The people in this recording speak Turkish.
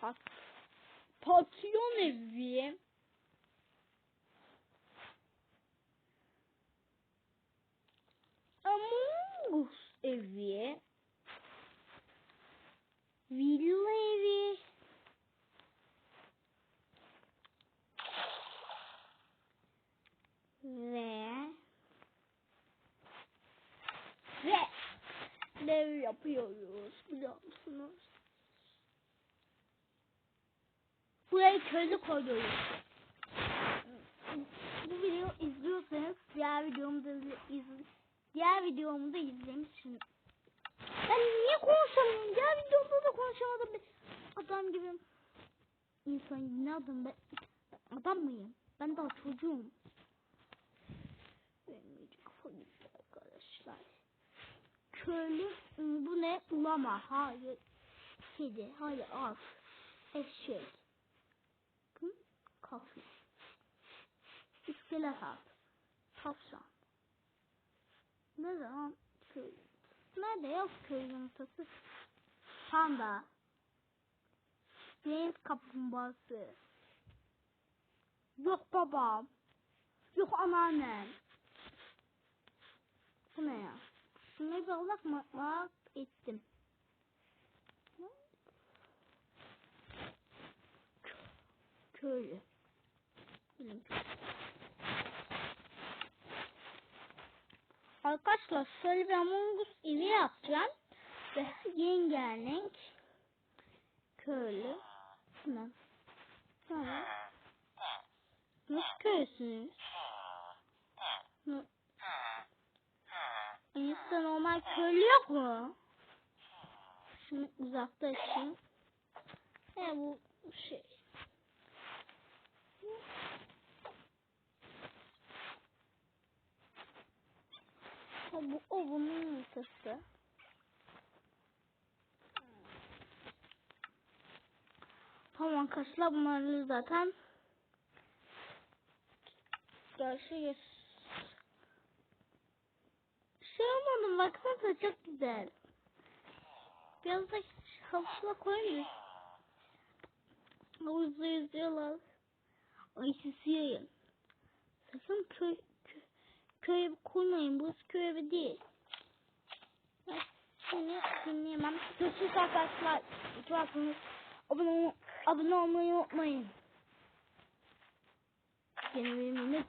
Pat Patyon evi. Among Us evi. Villa evi. Ve ve dev yapıyoruz Buraya köylü koyuyoruz. Bu videoyu izliyorsanız diğer videomu da iz, diğer videomu da izlemişsin. Ben niye konuşamıyorum? Diğer videomda da konuşamadım. Adam gibi insan ne adam ben adam mıyım? Ben daha çocuğum. Benim iyice kafa gitti arkadaşlar. Köylü bu ne? Ulama. Hayır. Kedi. Hayır at. Eşek. Kafe. İskelet at. Tavşan. Ne zaman köy? Nerede yok köy yumurtası? Panda. Deniz kaplumbağası. Yok babam. Yok anneannem. Bu ne ya? Şunu bir merak ettim. Köylü. Arkadaşlar şöyle bir Among Us evi yapacağım. Ve yengelenk köylü. Hemen. Tamam. Nasıl köylüsünüz? Enişte normal köylü yok mu? Şunu uzaklaşayım. He bu şey. Ha, bu o bunun yumurtası. Tamam arkadaşlar bunları zaten görüşürüz. Şey olmadı baksanıza çok güzel. Biraz da havuzuna koymuş. Havuzda yüzüyorlar. Ay sisiyim. Sakın köy, köy, koymayın. Burası köy değil. Seni dinleyemem. Görüşürüz arkadaşlar. Lütfen abone, abone olmayı unutmayın. Benim evimde